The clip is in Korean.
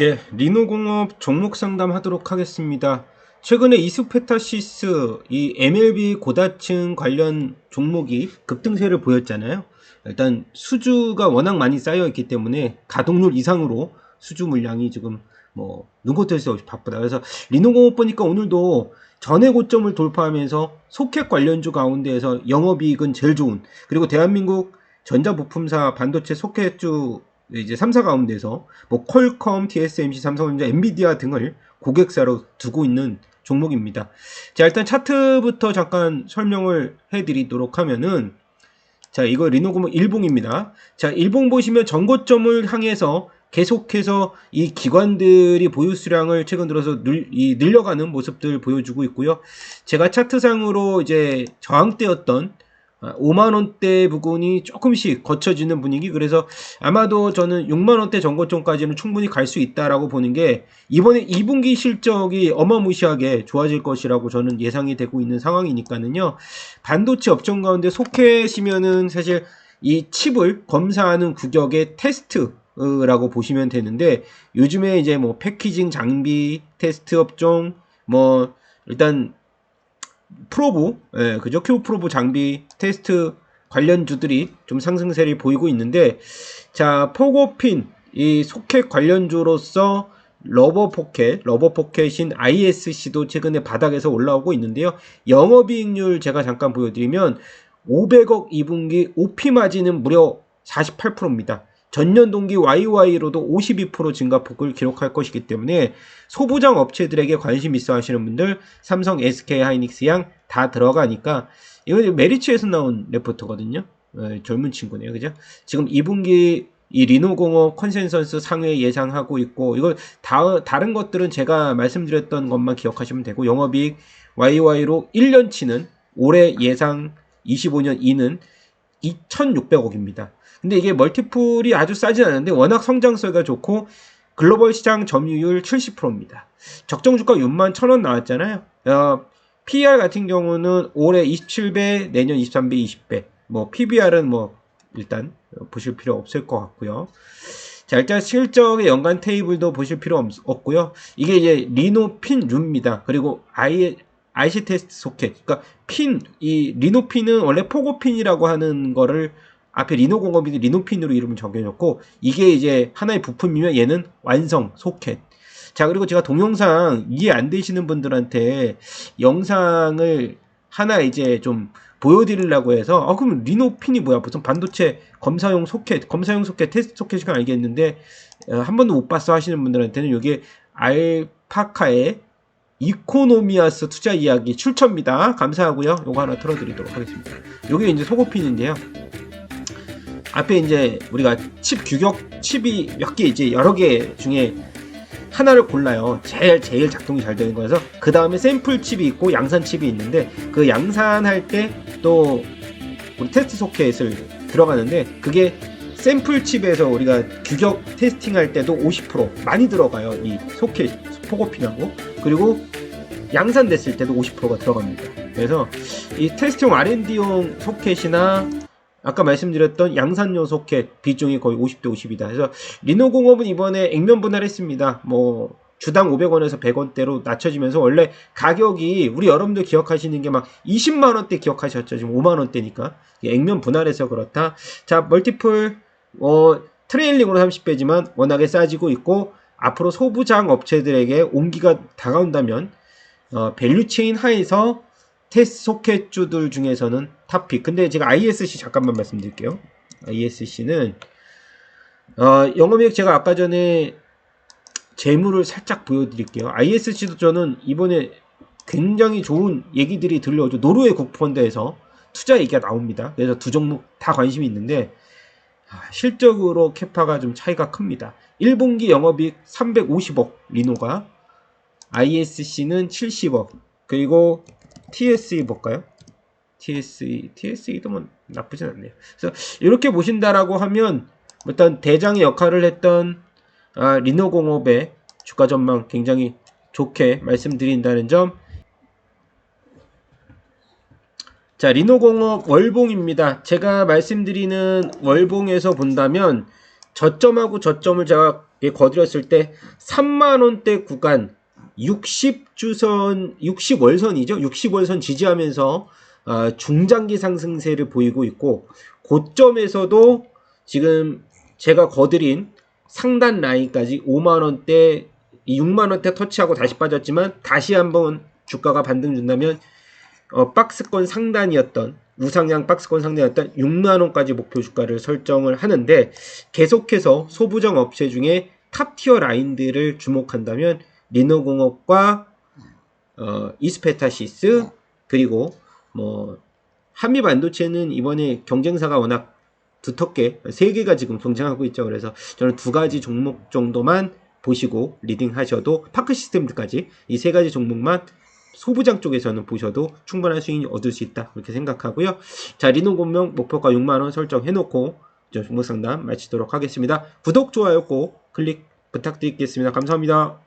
네, 리노공업 종목 상담하도록 하겠습니다. 최근에 이스페타시스 이 MLB 고다층 관련 종목이 급등세를 보였잖아요. 일단 수주가 워낙 많이 쌓여 있기 때문에 가동률 이상으로 수주 물량이 지금 뭐 눈코 뜰새 없이 바쁘다. 그래서 리노공업 보니까 오늘도 전의 고점을 돌파하면서 소켓 관련주 가운데에서 영업이익은 제일 좋은 그리고 대한민국 전자부품사 반도체 소켓주 이제 3사 가운데서 뭐 퀄컴, TSMC, 삼성전자, 엔비디아 등을 고객사로 두고 있는 종목입니다. 자, 일단 차트부터 잠깐 설명을 해 드리도록 하면은 자, 이거 리노그모 일봉입니다. 자, 일봉 보시면 전고점을 향해서 계속해서 이 기관들이 보유 수량을 최근 들어서 늘, 이 늘려가는 모습들 보여주고 있고요. 제가 차트상으로 이제 저항대였던 5만 원대 부분이 조금씩 거쳐지는 분위기. 그래서 아마도 저는 6만 원대 전고점까지는 충분히 갈 수 있다라고 보는 게 이번에 2분기 실적이 어마무시하게 좋아질 것이라고 저는 예상이 되고 있는 상황이니까는요. 반도체 업종 가운데 속해시면은 사실 이 칩을 검사하는 구격의 테스트 라고 보시면 되는데 요즘에 이제 뭐 패키징 장비 테스트 업종 뭐 일단 프로브, 예, 그죠? 큐 프로브 장비 테스트 관련주들이 좀 상승세를 보이고 있는데, 자, 포고핀, 이 소켓 관련주로서 러버 포켓, 러버 포켓인 ISC도 최근에 바닥에서 올라오고 있는데요. 영업이익률 제가 잠깐 보여드리면 500억 2분기 OP 마진은 무려 48%입니다. 전년 동기 YY로도 52% 증가폭을 기록할 것이기 때문에 소부장 업체들에게 관심 있어 하시는 분들 삼성, SK 하이닉스 양 다 들어가니까 이거 메리츠에서 나온 레포트거든요. 네, 젊은 친구네요. 그죠? 지금 2분기 이 리노공업 컨센서스 상회 예상하고 있고 이걸 다, 다른 것들은 제가 말씀드렸던 것만 기억하시면 되고 영업이익 YY로 1년치는 올해 예상 25년 2는 2,600억입니다. 근데 이게 멀티플이 아주 싸지 않은데 워낙 성장성이 좋고 글로벌 시장 점유율 70%입니다. 적정 주가 6만 1,000원 나왔잖아요. 어, PER 같은 경우는 올해 27배, 내년 23배, 20배. 뭐 PBR은 뭐 일단 보실 필요 없을 것 같고요. 자, 일단 실적의 연간 테이블도 보실 필요 없, 고요 이게 이제 리노핀 류입니다. 그리고 I, IC 테스트 소켓. 그러니까 핀, 이 리노핀은 원래 포고핀이라고 하는 거를 앞에 리노 공업이 리노핀으로 이름을 정해졌고 이게 이제 하나의 부품이면 얘는 완성 소켓. 자 그리고 제가 동영상 이해 안 되시는 분들한테 영상을 하나 이제 좀 보여드리려고 해서 아 그럼 리노핀이 뭐야? 무슨 반도체 검사용 소켓 검사용 소켓 테스트 소켓이가 알겠는데 어, 한 번도 못 봤어 하시는 분들한테는 이게 알파카의 이코노미아스 투자 이야기 출처입니다. 감사하고요. 요거 하나 틀어드리도록 하겠습니다. 요게 이제 소고핀인데요 앞에 이제 우리가 칩 규격 칩이 몇 개 이제 여러 개 중에 하나를 골라요. 제일 제일 작동이 잘 되는 거여서 그 다음에 샘플 칩이 있고 양산 칩이 있는데 그 양산할 때 또 우리 테스트 소켓을 들어가는데 그게 샘플 칩에서 우리가 규격 테스팅할 때도 50% 많이 들어가요. 이 소켓 포고핀하고 그리고 양산됐을 때도 50%가 들어갑니다. 그래서 이 테스트용 R&D용 소켓이나 아까 말씀드렸던 양산용 소켓 비중이 거의 50대 50이다. 그래서 리노공업은 이번에 액면 분할했습니다. 뭐 주당 500원에서 100원대로 낮춰지면서 원래 가격이 우리 여러분들 기억하시는 게 막 20만 원대 기억하셨죠. 지금 5만 원대니까 액면 분할해서 그렇다. 자 멀티플 어 트레일링으로 30배지만 워낙에 싸지고 있고 앞으로 소부장 업체들에게 온기가 다가온다면 어, 밸류 체인 하에서 테스트 소켓주들 중에서는 탑픽. 근데 제가 ISC 잠깐만 말씀드릴게요. ISC는 어, 영업이익 제가 아까 전에 재물을 살짝 보여드릴게요. ISC도 저는 이번에 굉장히 좋은 얘기들이 들려오죠. 노르웨이 국펀드에서 투자 얘기가 나옵니다. 그래서 두 종목 다 관심이 있는데 아, 실적으로 캐파가 좀 차이가 큽니다. 1분기 영업이익 350억 리노가 ISC는 70억 그리고 TSE 볼까요? TSE, TSE도 뭐 나쁘진 않네요. 그래서 이렇게 보신다라고 하면 일단 대장의 역할을 했던 아, 리노공업의 주가 전망 굉장히 좋게 말씀드린다는 점. 자, 리노공업 월봉입니다. 제가 말씀드리는 월봉에서 본다면 저점하고 저점을 제가 거드렸을 때 3만 원대 구간 60주선 60월선이죠. 60월선 지지하면서 아, 중장기 상승세를 보이고 있고 고점에서도 지금 제가 거드린 상단 라인까지 5만 원대, 6만 원대 터치하고 다시 빠졌지만 다시 한번 주가가 반등 준다면 어, 박스권 상단이었던 우상향 박스권 상단이었던 6만 원까지 목표 주가를 설정을 하는데 계속해서 소부정 업체 중에 탑티어 라인들을 주목한다면 리노공업과 어, 이스페타시스 그리고 뭐 한미 반도체는 이번에 경쟁사가 워낙 두텁게 세 개가 지금 경쟁하고 있죠. 그래서 저는 두 가지 종목 정도만 보시고 리딩 하셔도 파크 시스템까지 이 세 가지 종목만 소부장 쪽에서는 보셔도 충분한 수익이 얻을 수 있다 그렇게 생각하고요. 자 리노공명 목표가 6만 원 설정해놓고 저 종목 상담 마치도록 하겠습니다. 구독 좋아요 꼭 클릭 부탁드리겠습니다. 감사합니다.